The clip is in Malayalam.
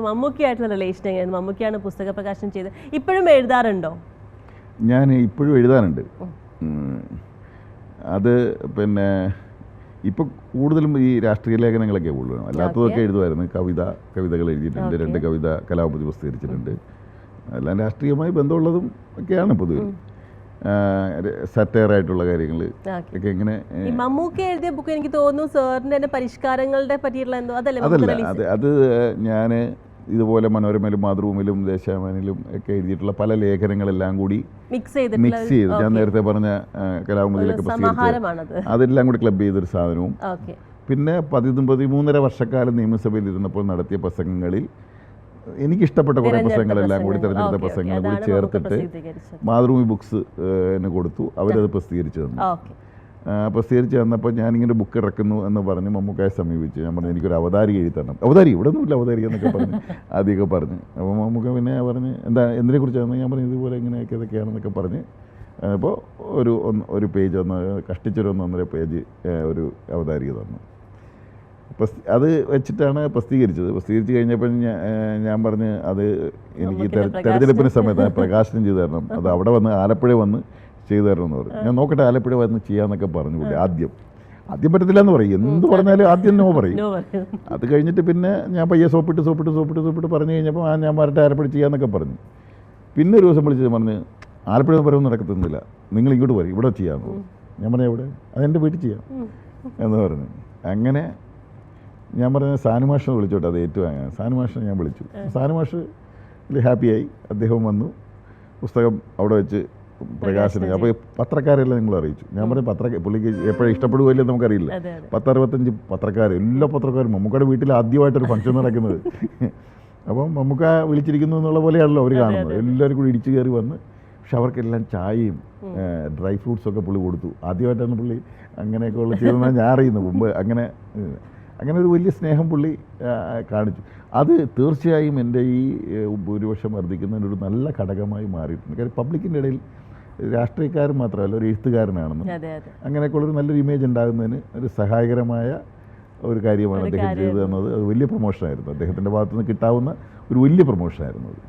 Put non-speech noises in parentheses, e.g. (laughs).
അപ്പോൾ മമ്മൂക്കിയായിട്ടുള്ള റിലേഷൻ എങ്ങനെയായിരുന്നു? മമ്മൂക്കിയാണ് പുസ്തക പ്രകാശനം ചെയ്ത് ഇപ്പോഴും എഴുതാറുണ്ടോ? ഞാൻ ഇപ്പോഴും എഴുതാറുണ്ട്. അത് പിന്നെ ഇപ്പം കൂടുതലും ഈ രാഷ്ട്രീയ ലേഖനങ്ങളൊക്കെ കൂടുതലും. അല്ലാത്തതൊക്കെ എഴുതുമായിരുന്നു. കവിത കവിതകൾ എഴുതിയിട്ടുണ്ട്. രണ്ട് കവിത കലാപതി പ്രസിദ്ധീകരിച്ചിട്ടുണ്ട്. എല്ലാം രാഷ്ട്രീയമായി ബന്ധമുള്ളതും ഒക്കെയാണ് പൊതുവെ സറ്റയറായിട്ടുള്ള കാര്യങ്ങൾ ഒക്കെ ഇങ്ങനെ മമ്മൂക്ക എഴുതിയ ബുക്ക് എനിക്ക് തോന്നുന്നു സാറിന്റെ പരിഷ്കാരങ്ങളുടെ പറ്റിയിട്ടുള്ള എന്തോ അതല്ലേ അതല്ല. അത് അത് ഞാൻ ഇതുപോലെ മനോരമയിലും മാതൃഭൂമിയിലും ദേശാഭിമാനിയിലും ഒക്കെ എഴുതിയിട്ടുള്ള പല ലേഖനങ്ങളെല്ലാം കൂടി മിക്സ് ചെയ്ത് മിക്സ് ചെയ്ത്. ഞാൻ നേരത്തെ പറഞ്ഞ കലാകുമുദിലൊക്കെ പ്രസിദ്ധീകരിച്ച അതെല്ലാം കൂടി ക്ലബ് ചെയ്തൊരു സാധനവും. പിന്നെ പതിനൊന്ന് പതിമൂന്നര വർഷക്കാലം നിയമസഭയിൽ ഇരുന്നപ്പോൾ നടത്തിയ പ്രസംഗങ്ങളിൽ എനിക്കിഷ്ടപ്പെട്ട കുറേ പ്രസംഗങ്ങളെല്ലാം കൂടി തിരഞ്ഞെടുത്ത പ്രസംഗങ്ങൾ കൂടി ചേർത്തിട്ട് മാതൃഭൂമി ബുക്സ് എന്നെ കൊടുത്തു. അവരത് പ്രസിദ്ധീകരിച്ചു തന്നു. പ്രസിദ്ധീകരിച്ച് തന്നപ്പോൾ ഞാനിങ്ങനെ ബുക്ക് ഇറക്കുന്നു എന്ന് പറഞ്ഞ് മമ്മൂക്കായെ സമീപിച്ചു. ഞാൻ പറഞ്ഞു എനിക്കൊരു അവതാരി എഴുതി തരണം. അവതാരി ഇവിടെ ഒന്നുമില്ല അവതാരി എന്നൊക്കെ പറഞ്ഞ്. (laughs) ആദ്യമൊക്കെ പറഞ്ഞ്. അപ്പോൾ മമ്മൂക്ക പിന്നെ പറഞ്ഞ് എന്താ എന്തിനെ കുറിച്ചാണ് ഞാൻ പറഞ്ഞു ഇതുപോലെ ഇങ്ങനെയൊക്കെ ഇതൊക്കെയാണെന്നൊക്കെ പറഞ്ഞ്. അപ്പോൾ ഒരു ഒന്ന് ഒരു പേജ് ഒന്ന് കഷ്ടിച്ചൊരു ഒന്നൊന്നര പേജ് ഒരു അവതാരിക തന്നു. പ്രസ് അത് വെച്ചിട്ടാണ് പ്രസിദ്ധീകരിച്ചത്. പ്രസിദ്ധീകരിച്ച് കഴിഞ്ഞപ്പോൾ ഞാൻ പറഞ്ഞ് അത് എനിക്ക് തെരഞ്ഞെടുപ്പിന്റെ തെരഞ്ഞെടുപ്പിന് സമയത്ത് പ്രകാശനം ചെയ്തു തരണം. അത് അവിടെ വന്ന് ആലപ്പുഴ വന്ന് ചെയ്തു തരണമെന്ന് പറഞ്ഞു. ഞാൻ നോക്കട്ടെ ആലപ്പുഴ വന്ന് ചെയ്യാന്നൊക്കെ പറഞ്ഞു പുള്ളി ആദ്യം. ആദ്യം പറ്റത്തില്ല എന്ന് പറയും. എന്ത് പറഞ്ഞാലും ആദ്യം നോ പറയും. പറയും. അത് കഴിഞ്ഞിട്ട് പിന്നെ ഞാൻ പയ്യെ സോപ്പിട്ട് സോപ്പിട്ട് സോപ്പിട്ട് സോപ്പിട്ട് പറഞ്ഞു കഴിഞ്ഞപ്പോൾ ആ ഞാൻ വരട്ടെ ആലപ്പുഴ ചെയ്യാന്നൊക്കെ പറഞ്ഞു. പിന്നെ ഒരു ദിവസം വിളിച്ചത് പറഞ്ഞ് ആലപ്പുഴ പറയുന്നത് നടക്കത്തുന്നില്ല നിങ്ങൾ ഇങ്ങോട്ട് പറയും ഇവിടെ ചെയ്യാമെന്ന് പറഞ്ഞു. ഞാൻ പറഞ്ഞു എവിടെ? അതെന്റെ വീട്ടിൽ ചെയ്യാം. എന്ന് പറഞ്ഞു. അങ്ങനെ ഞാൻ പറഞ്ഞ സാനുമാഷിനെ വിളിച്ചോട്ടെ അത് ഏറ്റുവാങ്ങാൻ. സാനുമാഷിനെ ഞാൻ വിളിച്ചു. സാനുമാഷ് ഹാപ്പിയായി. അദ്ദേഹം വന്നു. പുസ്തകം അവിടെ വെച്ച് പ്രകാശനം. അപ്പോൾ പത്രക്കാരെല്ലാം നിങ്ങൾ അറിയിച്ചു. ഞാൻ പറഞ്ഞു പത്ര പുള്ളിക്ക് എപ്പോഴും ഇഷ്ടപ്പെടുകയില്ല നമുക്കറിയില്ല. പത്തറുപത്തഞ്ച് പത്രക്കാർ എല്ലാ പത്രക്കാരും മമ്മൂക്കയുടെ വീട്ടിൽ ആദ്യമായിട്ടൊരു ഫംഗ്ഷൻ നടക്കുന്നത്. അപ്പം മമ്മൂക്ക വിളിച്ചിരിക്കുന്നു എന്നുള്ള പോലെയാണല്ലോ അവർ കാണുന്നത്. എല്ലാവരും കൂടി ഇടിച്ചു കയറി വന്ന് പക്ഷെ അവർക്കെല്ലാം ചായയും ഡ്രൈ ഫ്രൂട്ട്സൊക്കെ പുള്ളി കൊടുത്തു. ആദ്യമായിട്ടാണ് പുള്ളി അങ്ങനെയൊക്കെ ഉള്ള ചെയ്തെന്നാണ് ഞാൻ അറിയുന്നത്. മുമ്പ് അങ്ങനെ അങ്ങനെ ഒരു വലിയ സ്നേഹം പുള്ളി കാണിച്ചു. അത് തീർച്ചയായും എന്റെ ഈ ഭൂരിപക്ഷം വർദ്ധിക്കുന്നതിന് ഒരു നല്ല ഘടകമായി മാറിയിട്ടുണ്ട്. കാര്യം പബ്ലിക്കിന്റെ ഇടയിൽ രാഷ്ട്രീയക്കാരൻ മാത്രമല്ല ഒരു എഴുത്തുകാരനാണെന്നും അങ്ങനെയൊക്കെയുള്ളൊരു നല്ലൊരു ഇമേജ് ഉണ്ടാകുന്നതിന് ഒരു സഹായകരമായ ഒരു കാര്യമാണ് അദ്ദേഹം ചെയ്തു തന്നത് അത് വലിയ പ്രൊമോഷനായിരുന്നു അദ്ദേഹത്തിന്റെ ഭാഗത്തുനിന്ന് കിട്ടാവുന്ന ഒരു വലിയ പ്രൊമോഷനായിരുന്നു അത്.